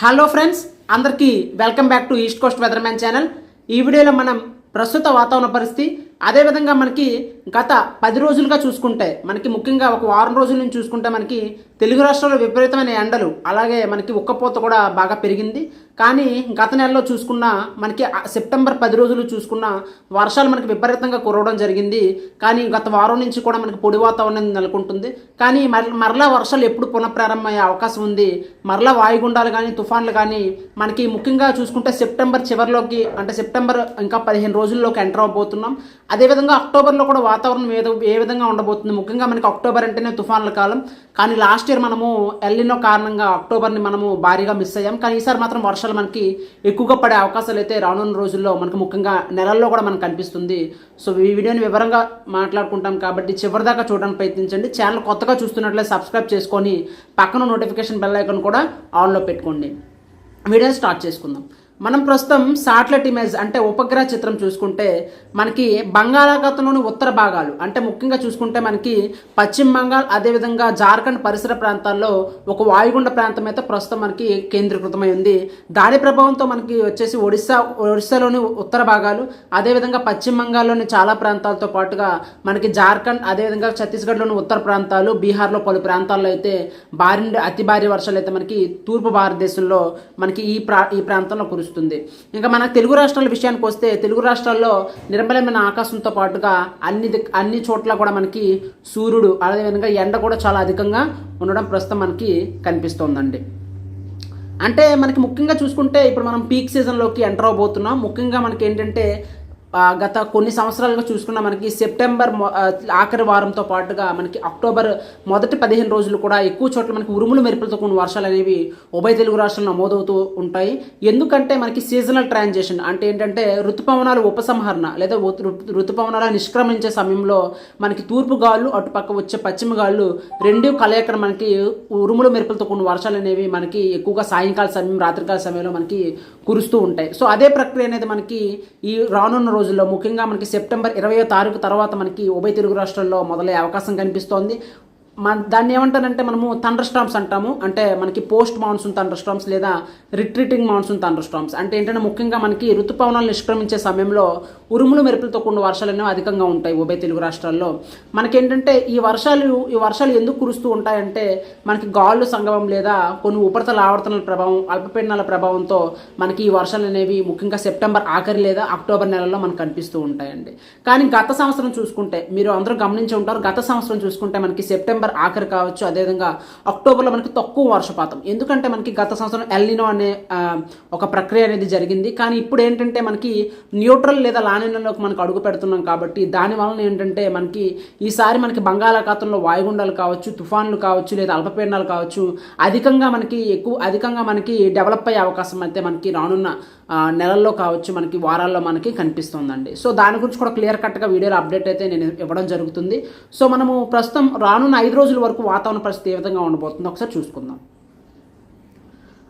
Hello friends అందరికీ welcome back to east coast weatherman channel ఈ వీడియోలో మనం ప్రస్తుత వాతావరణ పరిస్థితి అదేవిధంగా మనకి గత పది రోజులుగా చూసుకుంటే మనకి ముఖ్యంగా ఒక వారం రోజుల నుంచి చూసుకుంటే మనకి తెలుగు రాష్ట్రాల్లో విపరీతమైన ఎండలు అలాగే మనకి ఉక్కపోత కూడా బాగా పెరిగింది. కానీ గత నెలలో చూసుకున్న మనకి సెప్టెంబర్ పది రోజులు చూసుకున్న వర్షాలు మనకి విపరీతంగా కురవడం జరిగింది. కానీ గత వారం నుంచి కూడా మనకి పొడి వాతావరణం నెలకొంటుంది. కానీ మర మరలా వర్షాలు ఎప్పుడు పునఃప్రారంభమయ్యే అవకాశం ఉంది. మరలా వాయుగుండాలు కానీ తుఫాన్లు కానీ మనకి ముఖ్యంగా చూసుకుంటే సెప్టెంబర్ చివరిలోకి అంటే సెప్టెంబర్ ఇంకా పదిహేను రోజుల్లోకి ఎంటర్ అవబోతున్నాం. అదేవిధంగా అక్టోబర్లో కూడా వాతావరణం ఏ విధంగా ఉండబోతుంది? ముఖ్యంగా మనకి అక్టోబర్ అంటేనే తుఫాన్ల కాలం. కానీ లాస్ట్ ఇయర్ మనము ఎల్లినో కారణంగా అక్టోబర్ని మనము భారీగా మిస్ అయ్యాం. కానీ ఈసారి మాత్రం వర్షాలు మనకి ఎక్కువగా పడే అవకాశాలు అయితే రానున్న రోజుల్లో మనకు ముఖ్యంగా నెలల్లో కూడా మనకు కనిపిస్తుంది. సో ఈ వీడియోని వివరంగా మాట్లాడుకుంటాం కాబట్టి చివరిదాకా చూడడానికి ప్రయత్నించండి. ఛానల్ కొత్తగా చూస్తున్నట్లయితే సబ్స్క్రైబ్ చేసుకొని పక్కన నోటిఫికేషన్ బెల్ ఐకాన్ కూడా ఆన్లో పెట్టుకోండి. వీడియో స్టార్ట్ చేసుకుందాం. మనం ప్రస్తుతం సాటిలైట్ ఇమేజ్ అంటే ఉపగ్రహ చిత్రం చూసుకుంటే మనకి బంగాళాఖాతంలోని ఉత్తర భాగాలు అంటే ముఖ్యంగా చూసుకుంటే మనకి పశ్చిమ బంగాల్ అదేవిధంగా జార్ఖండ్ పరిసర ప్రాంతాల్లో ఒక వాయుగుండ ప్రాంతం అయితే ప్రస్తుతం మనకి కేంద్రీకృతమై ఉంది. దాని ప్రభావంతో మనకి వచ్చేసి ఒడిశా ఒడిశాలోని ఉత్తర భాగాలు అదేవిధంగా పశ్చిమ బంగాల్లోని చాలా ప్రాంతాలతో పాటుగా మనకి జార్ఖండ్ అదేవిధంగా ఛత్తీస్గఢ్లోని ఉత్తర ప్రాంతాలు బీహార్లో పలు ప్రాంతాల్లో అయితే భారీ నుండి అతి భారీ వర్షాలు అయితే మనకి తూర్పు భారతదేశంలో మనకి ఈ ప్రా ఈ ప్రాంతంలో కురుస్తుంది ఇంకా మన తెలుగు రాష్ట్రాల విషయానికి వస్తే తెలుగు రాష్ట్రాల్లో నిర్మలమైన ఆకాశంతో పాటుగా అన్ని అన్ని చోట్ల కూడా మనకి సూర్యుడు అదేవిధంగా ఎండ కూడా చాలా అధికంగా ఉండడం ప్రస్తుతం మనకి కనిపిస్తోందండి. అంటే మనకి ముఖ్యంగా చూసుకుంటే ఇప్పుడు మనం పీక్ సీజన్లోకి ఎంటర్ అవబోతున్నాం ముఖ్యంగా మనకి ఏంటంటే గత కొన్ని సంవత్సరాలుగా చూసుకున్న మనకి సెప్టెంబర్ ఆఖరి వారంతో పాటుగా మనకి అక్టోబర్ మొదటి పదిహేను రోజులు కూడా ఎక్కువ చోట్ల మనకి ఉరుములు మెరుపులతో కూడిన వర్షాలు అనేవి ఉభయ తెలుగు రాష్ట్రాల్లో నమోదవుతూ ఉంటాయి. ఎందుకంటే మనకి సీజనల్ ట్రాన్సిషన్ అంటే ఏంటంటే ఋతుపవనాలు ఉపసంహరణ లేదా ఋతుపవనాలు నిష్క్రమించే సమయంలో మనకి తూర్పు గాళ్ళు అటుపక్క వచ్చే పశ్చిమ గాళ్ళు రెండు కలయికన మనకి ఉరుములు మెరుపులతో కూడిన వర్షాలు అనేవి మనకి ఎక్కువగా సాయంకాల సమయం రాత్రికాల సమయంలో మనకి కురుస్తూ ఉంటాయి. సో అదే ప్రక్రియ అనేది మనకి ఈ రానున్న రోజుల్లో ముఖ్యంగా మనకి సెప్టెంబర్ ఇరవయో తారీఖు తర్వాత మనకి ఉభయ తెలుగు రాష్ట్రాల్లో మొదలయ్యే అవకాశం కనిపిస్తోంది. మన దాన్ని ఏమంటారంటే మనము థండర్ స్టామ్స్ అంటాము. అంటే మనకి పోస్ట్ మాన్సూన్ థండర్ స్టామ్స్ లేదా రిట్రీటింగ్ మాన్సూన్ థండర్ స్టామ్స్ అంటే ఏంటంటే ముఖ్యంగా మనకి ఋతుపవనాలు నిష్క్రమించే సమయంలో ఉరుములు మెరుపులతో కూడిన వర్షాలు అనేవి అధికంగా ఉంటాయి ఉభయ తెలుగు రాష్ట్రాల్లో. మనకేంటంటే ఈ వర్షాలు ఈ వర్షాలు ఎందుకు కురుస్తూ ఉంటాయంటే మనకి గాళ్ళు సంగమం లేదా కొన్ని ఉపరితల ఆవర్తనాల ప్రభావం అల్పపీడనాల ప్రభావంతో మనకి ఈ వర్షాలు అనేవి ముఖ్యంగా సెప్టెంబర్ ఆఖరి లేదా అక్టోబర్ నెలలో మనకు కనిపిస్తూ ఉంటాయండి. కానీ గత సంవత్సరం చూసుకుంటే మీరు అందరూ గమనించి ఉంటారు. గత సంవత్సరం చూసుకుంటే మనకి సెప్టెంబర్ ఆఖరి కావచ్చు. అదేవిధంగా అక్టోబర్లో మనకి తక్కువ వర్షపాతం. ఎందుకంటే మనకి గత సంవత్సరం ఎల్నినో అనే ఒక ప్రక్రియ అనేది జరిగింది. కానీ ఇప్పుడు ఏంటంటే మనకి న్యూట్రల్ లేదా లానినలోకి మనకు అడుగు పెడుతున్నాం కాబట్టి దాని వలన ఏంటంటే మనకి ఈసారి మనకి బంగాళాఖాతంలో వాయుగుండాలు కావచ్చు తుఫాన్లు కావచ్చు లేదా అల్పపీడనాలు కావచ్చు అధికంగా మనకి ఎక్కువ అధికంగా మనకి డెవలప్ అయ్యే అవకాశం అయితే మనకి రానున్న నెలల్లో కావచ్చు మనకి వారాల్లో మనకి కనిపిస్తుందండి. సో దాని గురించి కూడా క్లియర్ కట్గా వీడియోలో అప్డేట్ అయితే నేను ఇవ్వడం జరుగుతుంది. సో మనము ప్రస్తుతం రానున్న ఐదు రోజుల వరకు వాతావరణ పరిస్థితి ఏ విధంగా ఉండబోతుందో ఒకసారి చూసుకుందాం.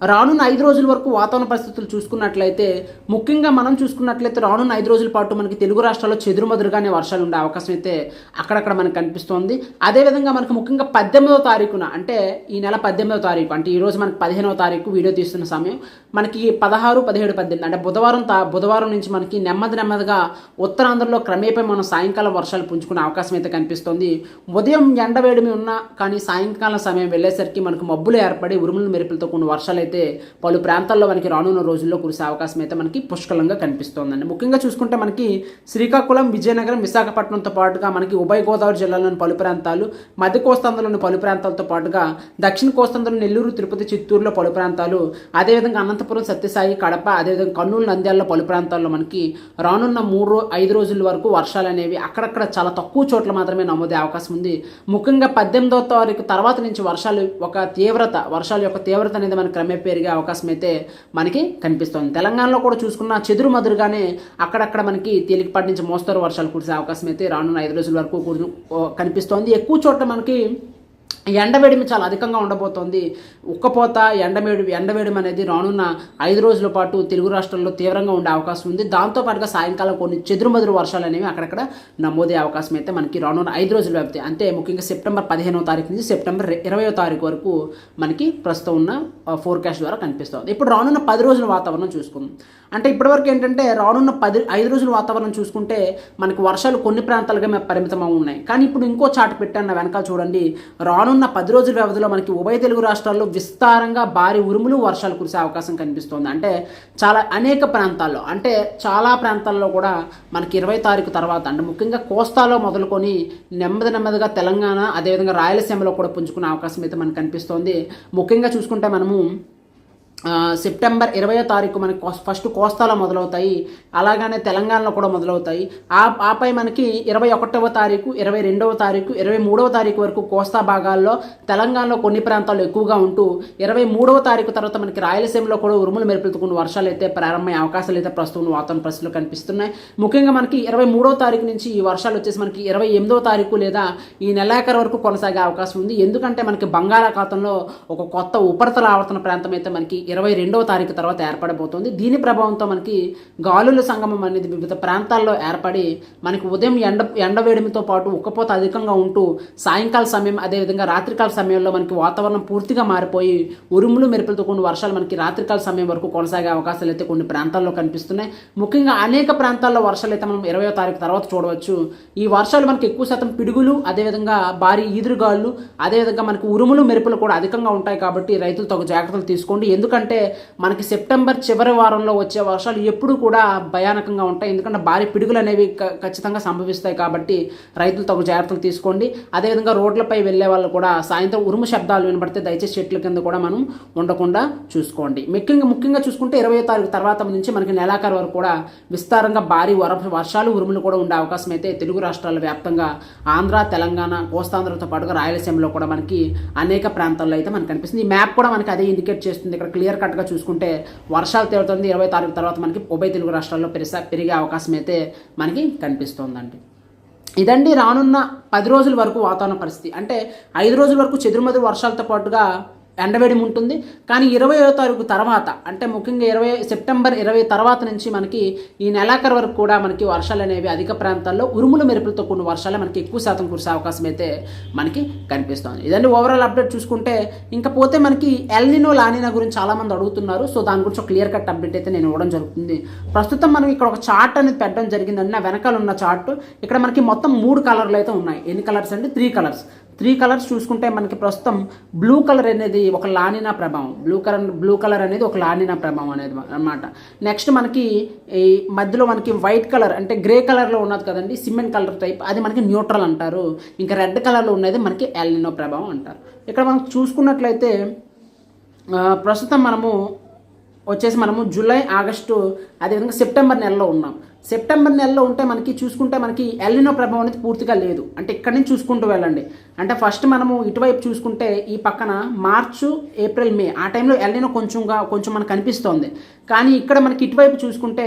రానున్న ఐదు రోజుల వరకు వాతావరణ పరిస్థితులు చూసుకున్నట్లయితే ముఖ్యంగా మనం చూసుకున్నట్లయితే రానున్న ఐదు రోజుల పాటు మనకి తెలుగు రాష్ట్రాల్లో చెదురుమదురుగానే వర్షాలు ఉండే అవకాశం అయితే అక్కడక్కడ మనకు కనిపిస్తోంది. అదేవిధంగా మనకు ముఖ్యంగా పద్దెనిమిదవ తారీఖున అంటే ఈ నెల పద్దెనిమిదవ తారీఖు అంటే ఈ రోజు మనకి పదిహేనవ తారీఖు వీడియో తీస్తున్న సమయం మనకి పదహారు పదిహేడు పద్దెనిమిది అంటే బుధవారం తా బుధవారం నుంచి మనకి నెమ్మది నెమ్మదిగా ఉత్తరాంధ్రలో క్రమేపీ మనం సాయంకాలం వర్షాలు పుంజుకునే అవకాశం అయితే కనిపిస్తోంది. ఉదయం ఎండవేడిమి ఉన్నా కానీ సాయంకాలం సమయం వెళ్ళేసరికి మనకు మబ్బులు ఏర్పడి ఉరుములు మెరుపులతో కొన్ని వర్షాలు అయితే పలు ప్రాంతాల్లో మనకి రానున్న రోజుల్లో కురిసే అవకాశం అయితే మనకి పుష్కలంగా కనిపిస్తోందండి. ముఖ్యంగా చూసుకుంటే మనకి శ్రీకాకుళం విజయనగరం విశాఖపట్నంతో పాటుగా మనకి ఉభయ గోదావరి జిల్లాలోని పలు ప్రాంతాలు మధ్య కోస్తాంధ్రలోని పలు ప్రాంతాలతో పాటుగా దక్షిణ కోస్తాంధ్రలో నెల్లూరు తిరుపతి చిత్తూరులో పలు ప్రాంతాలు అదేవిధంగా అనంతపురం సత్యసాయి కడప అదేవిధంగా కర్నూలు నంద్యాలలో పలు ప్రాంతాల్లో మనకి రానున్న మూడు ఐదు రోజుల వరకు వర్షాలు అనేవి అక్కడక్కడ చాలా తక్కువ చోట్ల మాత్రమే నమోదే అవకాశం ఉంది. ముఖ్యంగా పద్దెనిమిదవ తారీఖు తర్వాత నుంచి వర్షాలు ఒక తీవ్రత వర్షాల యొక్క తీవ్రత అనేది మనం క్రమే పెరిగే అవకాశం అయితే మనకి కనిపిస్తుంది. తెలంగాణలో కూడా చూసుకున్న చెదురు మదురుగానే అక్కడక్కడ మనకి తేలికపాటి నుంచి మోస్తరు వర్షాలు కురిసే అవకాశం అయితే రానున్న ఐదు రోజుల వరకు కనిపిస్తోంది. ఎక్కువ చోట్ల మనకి ఎండవేడిమి చాలా అధికంగా ఉండబోతోంది. ఉక్కపోత ఎండవేడి ఎండవేడిమి అనేది రానున్న ఐదు రోజుల పాటు తెలుగు రాష్ట్రాల్లో తీవ్రంగా ఉండే అవకాశం ఉంది. దాంతోపాటుగా సాయంకాలం కొన్ని చెదురుమదురు వర్షాలు అనేవి అక్కడక్కడ నమోదే అవకాశం అయితే మనకి రానున్న ఐదు రోజుల వ్యాప్తి అంటే ముఖ్యంగా సెప్టెంబర్ పదిహేనవ తారీఖు నుంచి సెప్టెంబర్ ఇరవయో తారీఖు వరకు మనకి ప్రస్తుతం ఉన్న ఫోర్కాస్ట్ ద్వారా కనిపిస్తుంది. ఇప్పుడు రానున్న పది రోజుల వాతావరణం చూసుకుందాం. అంటే ఇప్పటివరకు ఏంటంటే రానున్న పది ఐదు రోజుల వాతావరణం చూసుకుంటే మనకి వర్షాలు కొన్ని ప్రాంతాలుగా మేము పరిమితం ఉన్నాయి కానీ ఇప్పుడు ఇంకో చాటు పెట్టాను వెనకాల చూడండి. రానున్న పది రోజుల వ్యవధిలో మనకి ఉభయ తెలుగు రాష్ట్రాల్లో విస్తారంగా భారీ ఉరుములు వర్షాలు కురిసే అవకాశం కనిపిస్తోంది. అంటే చాలా అనేక ప్రాంతాల్లో అంటే చాలా ప్రాంతాల్లో కూడా మనకి ఇరవై తారీఖు తర్వాత అంటే ముఖ్యంగా కోస్తాలో మొదలుకొని నెమ్మది నెమ్మదిగా తెలంగాణ అదేవిధంగా రాయలసీమలో కూడా పుంజుకునే అవకాశం అయితే మనకు కనిపిస్తోంది. ముఖ్యంగా చూసుకుంటే మనము సెప్టెంబర్ ఇరవయో తారీఖు మనకి ఫస్ట్ కోస్తాలో మొదలవుతాయి. అలాగనే తెలంగాణలో కూడా మొదలవుతాయి. ఆ ఆపై మనకి ఇరవై ఒకటవ తారీఖు ఇరవై రెండవ తారీఖు ఇరవై మూడవ తారీఖు వరకు కోస్తా భాగాల్లో తెలంగాణలో కొన్ని ప్రాంతాల్లో ఎక్కువగా ఉంటూ ఇరవై మూడవ తారీఖు తర్వాత మనకి రాయలసీమలో కూడా ఉరుములు మెరుపుతున్న వర్షాలు అయితే ప్రారంభమయ్యే అవకాశాలు అయితే ప్రస్తుతం వాతావరణ పరిస్థితులు కనిపిస్తున్నాయి. ముఖ్యంగా మనకి ఇరవై మూడవ తారీఖు నుంచి ఈ వర్షాలు వచ్చేసి మనకి ఇరవై ఎనిమిదవ తారీఖు లేదా ఈ నెలాఖరు వరకు కొనసాగే అవకాశం ఉంది. ఎందుకంటే మనకి బంగాళాఖాతంలో ఒక కొత్త ఉపరితల ఆవర్తన ప్రాంతం అయితే మనకి ఇరవై రెండవ తారీఖు తర్వాత ఏర్పడబోతోంది. దీని ప్రభావంతో మనకి గాలుల సంగమం అనేది వివిధ ప్రాంతాల్లో ఏర్పడి మనకి ఉదయం ఎండ ఎండవేడిమితో పాటు ఉక్కపోత అధికంగా ఉంటూ సాయంకాల సమయం అదేవిధంగా రాత్రికాల సమయంలో మనకి వాతావరణం పూర్తిగా మారిపోయి ఉరుములు మెరుపులతో కొన్ని వర్షాలు మనకి రాత్రికాల సమయం వరకు కొనసాగే అవకాశాలు అయితే కొన్ని ప్రాంతాల్లో కనిపిస్తున్నాయి. ముఖ్యంగా అనేక ప్రాంతాల్లో వర్షాలు అయితే మనం ఇరవై తారీఖు తర్వాత చూడవచ్చు. ఈ వర్షాలు మనకి ఎక్కువ శాతం పిడుగులు అదేవిధంగా భారీ ఈదురుగాళ్ళు అదేవిధంగా మనకి ఉరుములు మెరుపులు కూడా అధికంగా ఉంటాయి కాబట్టి రైతులు తగు జాగ్రత్తలు తీసుకోండి. ఎందుకంటే మనకి సెప్టెంబర్ చివరి వారంలో వచ్చే వర్షాలు ఎప్పుడు కూడా భయానకంగా ఉంటాయి. ఎందుకంటే భారీ పిడుగులు అనేవి క- ఖచ్చితంగా సంభవిస్తాయి కాబట్టి రైతులు తగు జాగ్రత్తలు తీసుకోండి. అదేవిధంగా రోడ్లపై వెళ్ళే వాళ్ళు కూడా సాయంత్రం ఉరుము శబ్దాలు వినబడితే దయచేసి చెట్ల కింద కూడా మనం ఉండకుండా చూసుకోండి. ముఖ్యంగా ముఖ్యంగా చూసుకుంటే ఇరవై తారీఖు తర్వాత నుంచి మనకి నెలాఖరు వరకు కూడా విస్తారంగా భారీ వర వర్షాలు ఉరుములు కూడా ఉండే అవకాశం అయితే తెలుగు రాష్ట్రాల వ్యాప్తంగా ఆంధ్ర తెలంగాణ కోస్తాంధ్రతో పాటుగా రాయలసీమలో కూడా మనకి అనేక ప్రాంతాల్లో అయితే మనకు కనిపిస్తుంది. ఈ మ్యాప్ కూడా మనకి అదే ఇండికేట్ చేస్తుంది. ఇక్కడ క్లియర్ కట్గా చూసుకుంటే వర్షాలు తీరుతుంది ఇరవై తారీఖు తర్వాత మనకి ఉభయ తెలుగు రాష్ట్రాల్లో పెరిసా పెరిగే అవకాశం అయితే మనకి కనిపిస్తోందండి. ఇదండి రానున్న పది రోజుల వరకు వాతావరణ పరిస్థితి. అంటే ఐదు రోజుల వరకు చెదురుమదురు వర్షాలతో పాటుగా ఎండవేడి ఉంటుంది. కానీ ఇరవయో తారీఖు తర్వాత అంటే ముఖ్యంగా ఇరవై సెప్టెంబర్ ఇరవై తర్వాత నుంచి మనకి ఈ నెలాఖరు వరకు కూడా మనకి వర్షాలు అనేవి అధిక ప్రాంతాల్లో ఉరుములు మెరుపులతో కూడిన వర్షాలు మనకి ఎక్కువ శాతం కురిసే అవకాశం అయితే మనకి కనిపిస్తుంది. ఇదండి ఓవరాల్ అప్డేట్ చూసుకుంటే ఇంకా పోతే మనకి ఎల్నినో లానినా గురించి చాలామంది అడుగుతున్నారు. సో దాని గురించి ఒక క్లియర్ కట్ అప్డేట్ అయితే నేను ఇవ్వడం జరుగుతుంది. ప్రస్తుతం మనం ఇక్కడ ఒక చార్ట్ అనేది పెట్టడం జరిగిందండి. నా వెనకాల ఉన్న చార్ట్ ఇక్కడ మనకి మొత్తం మూడు కలర్లు అయితే ఉన్నాయి. ఎన్ని కలర్స్ అంటే త్రీ కలర్స్ త్రీ కలర్స్ చూసుకుంటే మనకి ప్రస్తుతం బ్లూ కలర్ అనేది ఒక లానినా ప్రభావం. బ్లూ కలర్ బ్లూ కలర్ అనేది ఒక లానినా ప్రభావం అనేది అన్నమాట. నెక్స్ట్ మనకి ఈ మధ్యలో మనకి వైట్ కలర్ అంటే గ్రే కలర్లో ఉన్నది కదండి సిమెంట్ కలర్ టైప్ అది మనకి న్యూట్రల్ అంటారు. ఇంకా రెడ్ కలర్లో ఉన్నది మనకి ఎల్నినో ప్రభావం అంటారు. ఇక్కడ మనం చూసుకున్నట్లయితే ప్రస్తుతం మనము వచ్చేసి మనము జూలై ఆగస్టు అదేవిధంగా సెప్టెంబర్ నెలలో ఉన్నాం. సెప్టెంబర్ నెలలో ఉంటే మనకి చూసుకుంటే మనకి ఎల్లినో ప్రభావం అనేది పూర్తిగా లేదు. అంటే ఇక్కడి నుంచి చూసుకుంటూ వెళ్ళండి. అంటే ఫస్ట్ మనము ఇటువైపు చూసుకుంటే ఈ పక్కన మార్చు ఏప్రిల్ మే ఆ టైంలో ఎల్లినో కొంచెంగా కొంచెం మనకు కనిపిస్తోంది కానీ ఇక్కడ మనకి ఇటువైపు చూసుకుంటే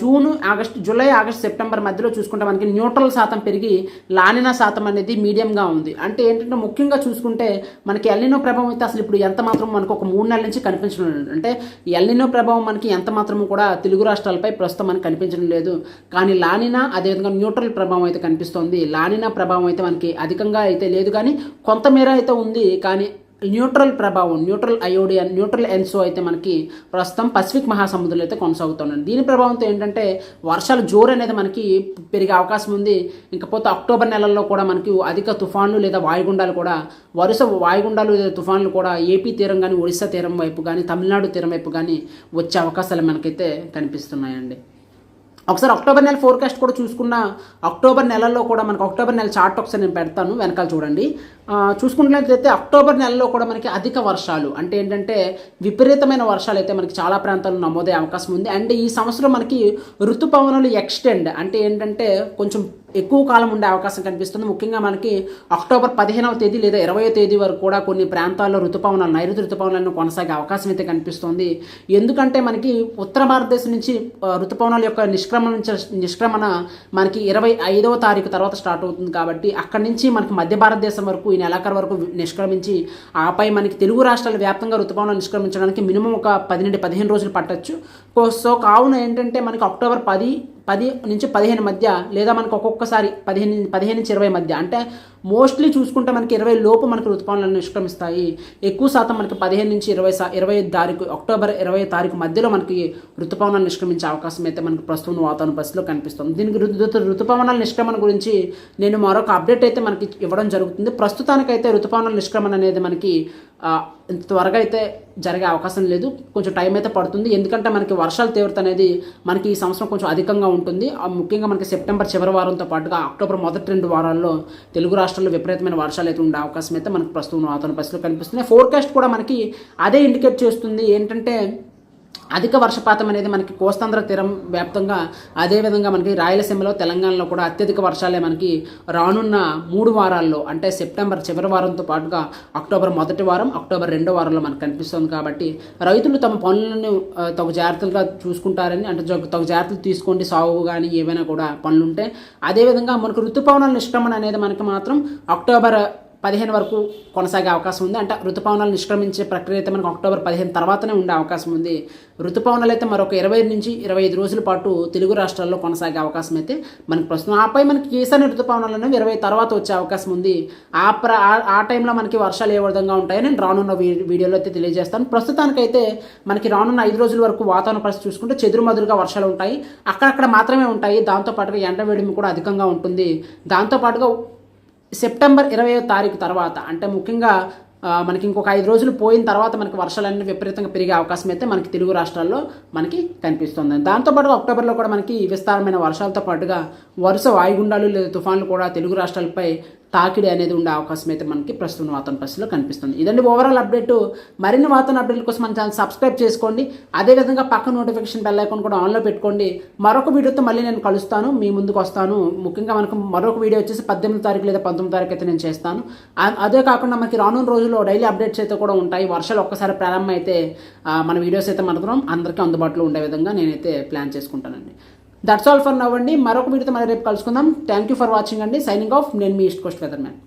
June August July August September మధ్యలో చూసుకుంటే మనకి న్యూట్రల్ శాతం పెరిగి లానినా శాతం అనేది మీడియంగా ఉంది. అంటే ఏంటంటే ముఖ్యంగా చూసుకుంటే మనకి ఎల్లినో ప్రభావం అయితే అసలు ఇప్పుడు ఎంత మాత్రం మనకు ఒక మూడు నెలల నుంచి కనిపించడం లేదు. అంటే ఎల్లినో ప్రభావం మనకి ఎంత మాత్రం కూడా తెలుగు రాష్ట్రాలపై ప్రస్తుతం మనకి కనిపించడం లేదు. లేదు. కానీ లానినా అదేవిధంగా న్యూట్రల్ ప్రభావం అయితే కనిపిస్తోంది. లానినా ప్రభావం అయితే మనకి అధికంగా అయితే లేదు కానీ కొంతమేర అయితే ఉంది. కానీ న్యూట్రల్ ప్రభావం న్యూట్రల్ అయోడియన్ న్యూట్రల్ ఎన్సో అయితే మనకి ప్రస్తుతం పసిఫిక్ మహాసముద్రంలో అయితే కొనసాగుతున్నాయి దీని ప్రభావంతో ఏంటంటే వర్షాలు జోరు అనేది మనకి పెరిగే అవకాశం ఉంది. ఇంకపోతే అక్టోబర్ నెలల్లో కూడా మనకి అధిక తుఫాన్లు లేదా వాయుగుండాలు కూడా వరుస వాయుగుండాలు లేదా తుఫాన్లు కూడా ఏపీ తీరం కానీ ఒడిశా తీరం వైపు కానీ తమిళనాడు తీరం వైపు కానీ వచ్చే అవకాశాలు మనకైతే కనిపిస్తున్నాయండి. ఒకసారి అక్టోబర్ నెల ఫోర్కాస్ట్ కూడా చూసుకున్న అక్టోబర్ నెలలో కూడా మనకు అక్టోబర్ నెల చార్ట్ ఒకసారి నేను పెడతాను వెనకాల చూడండి. చూసుకున్నట్లయితే అక్టోబర్ నెలలో కూడా మనకి అధిక వర్షాలు అంటే ఏంటంటే విపరీతమైన వర్షాలు అయితే మనకి చాలా ప్రాంతాల్లో నమోదే అవకాశం ఉంది. అండ్ ఈ సంవత్సరం మనకి ఋతుపవనాలు ఎక్స్టెండ్ అంటే ఏంటంటే కొంచెం ఎక్కువ కాలం ఉండే అవకాశం కనిపిస్తుంది. ముఖ్యంగా మనకి అక్టోబర్ పదిహేనవ తేదీ లేదా ఇరవయో తేదీ వరకు కూడా కొన్ని ప్రాంతాల్లో ఋతుపవనాలు నైరుతి ఋతుపవనాలను కొనసాగే అవకాశం అయితే కనిపిస్తుంది. ఎందుకంటే మనకి ఉత్తర భారతదేశం నుంచి ఋతుపవనాల యొక్క నిష్క్రమణ నుంచి నిష్క్రమణ మనకి ఇరవై ఐదవ తారీఖు తర్వాత స్టార్ట్ అవుతుంది కాబట్టి అక్కడి నుంచి మనకి మధ్య భారతదేశం వరకు ఈ నెలాఖరు వరకు నిష్క్రమించి ఆపై మనకి తెలుగు రాష్ట్రాల వ్యాప్తంగా ఋతుపవనాలు నిష్క్రమించడానికి మినిమం ఒక పది నుండి పదిహేను రోజులు పట్టొచ్చు. సో కావున ఏంటంటే మనకి అక్టోబర్ పది పది నుంచి పదిహేను మధ్య లేదా మనకు ఒక్కొక్కసారి పదిహేను పదిహేను నుంచి ఇరవై మధ్య. అంటే మోస్ట్లీ చూసుకుంటే మనకి ఇరవై లోపు మనకి ఋతుపవనాలు నిష్క్రమిస్తాయి. ఎక్కువ శాతం మనకి పదిహేను నుంచి ఇరవై సా ఇరవై తారీఖు అక్టోబర్ ఇరవై తారీఖు మధ్యలో మనకి ఋతుపవనాలు నిష్క్రమించే అవకాశం అయితే మనకు ప్రస్తుతం వాతావరణ పరిస్థితిలో కనిపిస్తుంది. దీనికి ఋతు ఋతుపవనాల నిష్క్రమణ గురించి నేను మరొక అప్డేట్ అయితే మనకి ఇవ్వడం జరుగుతుంది. ప్రస్తుతానికైతే ఋతుపవనాల నిష్క్రమణ అనేది మనకి ఇంత త్వరగా అయితే జరిగే అవకాశం లేదు. కొంచెం టైం అయితే పడుతుంది. ఎందుకంటే మనకి వర్షాల తీవ్రత అనేది మనకి ఈ సంవత్సరం కొంచెం అధికంగా ఉంటుంది. ఆ, ముఖ్యంగా మనకి సెప్టెంబర్ చివరి వారంతో పాటుగా అక్టోబర్ మొదటి రెండు వారాల్లో తెలుగు రాష్ట్రాల్లో విపరీతమైన వర్షాలు అయితే ఉండే అవకాశం అయితే మనకు ప్రస్తుతం వాతావరణ పరిస్థితులు కనిపిస్తున్నాయి. ఫోర్కాస్ట్ కూడా మనకి అదే ఇండికేట్ చేస్తుంది. ఏంటంటే అధిక వర్షపాతం అనేది మనకి కోస్తాంధ్ర తీరం వ్యాప్తంగా అదేవిధంగా మనకి రాయలసీమలో తెలంగాణలో కూడా అత్యధిక వర్షాలే మనకి రానున్న మూడు వారాల్లో అంటే సెప్టెంబర్ చివరి వారంతో పాటుగా అక్టోబర్ మొదటి వారం అక్టోబర్ రెండో వారంలో మనకు కనిపిస్తుంది కాబట్టి రైతులు తమ పనులను తగు జాగ్రత్తలుగా చూసుకుంటారని అంటే తగు జాగ్రత్తలు తీసుకోండి సాగు కానీ ఏవైనా కూడా పనులుంటే అదేవిధంగా మనకు ఋతుపవనాల నిష్క్రమణ అనేది మనకి మాత్రం అక్టోబర్ పదిహేను వరకు కొనసాగే అవకాశం ఉంది. అంటే ఋతుపవనాలు నిష్క్రమించే ప్రక్రియ అయితే మనకు అక్టోబర్ పదిహేను తర్వాతనే ఉండే అవకాశం ఉంది. ఋతుపవనాలు అయితే మరొక ఇరవై నుంచి ఇరవై ఐదు రోజుల పాటు తెలుగు రాష్ట్రాల్లో కొనసాగే అవకాశం అయితే మనకి ప్రస్తుతం. ఆపై మనకి ఈశాన్య ఋతుపవనాలు అనేవి ఇరవై తర్వాత వచ్చే అవకాశం ఉంది. ఆ ప్ర ఆ- ఆ టైంలో మనకి వర్షాలు ఏ విధంగా ఉంటాయో నేను రానున్న వీడియోలో అయితే తెలియజేస్తాను. ప్రస్తుతానికైతే మనకి రానున్న ఐదు రోజుల వరకు వాతావరణ పరిస్థితి చూసుకుంటే చెదురుమదురుగా వర్షాలు ఉంటాయి. అక్కడక్కడ మాత్రమే ఉంటాయి. దాంతోపాటుగా ఎండ వేడిమి కూడా అధికంగా ఉంటుంది. దాంతోపాటుగా సెప్టెంబర్ ఇరవై తారీఖు తర్వాత అంటే ముఖ్యంగా మనకి ఇంకొక ఐదు రోజులు పోయిన తర్వాత మనకి వర్షాలన్నీ విపరీతంగా పెరిగే అవకాశం అయితే మనకి తెలుగు రాష్ట్రాల్లో మనకి కనిపిస్తుంది. దాంతోపాటు అక్టోబర్లో కూడా మనకి విస్తారమైన వర్షాలతో పాటుగా వరుస వాయుగుండాలు లేదా తుఫాన్లు కూడా తెలుగు రాష్ట్రాలపై తాకిడి అనేది ఉండే అవకాశం అయితే మనకి ప్రస్తుతం వాతావరణ పరిస్థితిలో కనిపిస్తుంది. ఇదండి ఓవరాల్ అప్డేట్ మరిన్ని వాతావరణ అప్డేట్ల కోసం మన ఛానల్ సబ్స్క్రైబ్ చేసుకోండి. అదేవిధంగా పక్క నోటిఫికేషన్ బెల్ ఐకాన్ కూడా ఆన్లో పెట్టుకోండి. మరొక వీడియోతో మళ్ళీ నేను కలుస్తాను. మీ ముందుకు వస్తాను. ముఖ్యంగా మనకు మరొక వీడియో వచ్చేసి పద్దెనిమిది తారీఖు లేదా పంతొమ్మిది తారీఖు అయితే నేను చేస్తాను. అదే కాకుండా మనకి రానున్న రోజుల్లో డైలీ అప్డేట్స్ అయితే కూడా ఉంటాయి. వర్షాలు ఒక్కసారి ప్రారంభం అయితే మన వీడియోస్ అయితే మాత్రం అందరికీ అందుబాటులో ఉండే విధంగా నేనైతే ప్లాన్ చేసుకుంటానండి. దట్స్ ఆల్ ఫర్ నవ్ అండి. మరొక వీడియోతో మళ్ళీ రేపు కలుసుకుందాం. థ్యాంక్ యూ ఫర్ వాచింగ్ అండి. సైనింగ్ ఆఫ్ నేను మీ ఈస్ట్ కోస్ట్ వెదర్ మ్యాన్